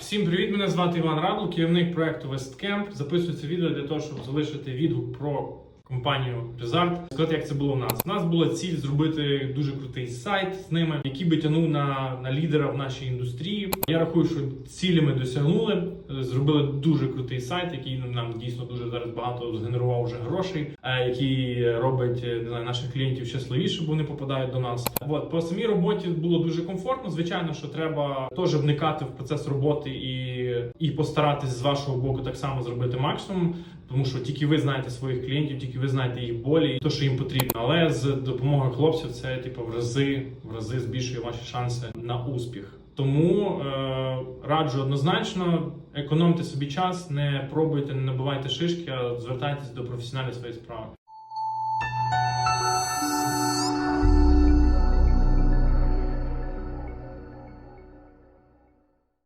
Всім привіт! Мене звати Іван Радл, керівник проекту WestCamp. Записую це відео для того, щоб залишити відгук про компанію Resart. Сказати, як це було у нас. У нас була ціль зробити дуже крутий сайт з ними, який би тягнув на, на лідера в нашій індустрії. Я рахую, що цілі ми досягнули. Зробили дуже крутий сайт, який нам дійсно дуже зараз багато згенерував вже грошей, е, який робить е, не знаю, наших клієнтів щасливіше, бо вони попадають до нас. От по самій роботі було дуже комфортно. Звичайно, що треба теж вникати в процес роботи і, і постаратись з вашого боку так само зробити максимум. Тому що тільки ви знаєте своїх клієнтів, тільки ви знаєте їх болі, то, що їм потрібно. Але з допомогою хлопців це типу в рази в рази збільшує ваші шанси на успіх. Тому е, раджу однозначно економте собі час, не пробуйте, не набивайте шишки, а звертайтесь до професіоналів своєї справи.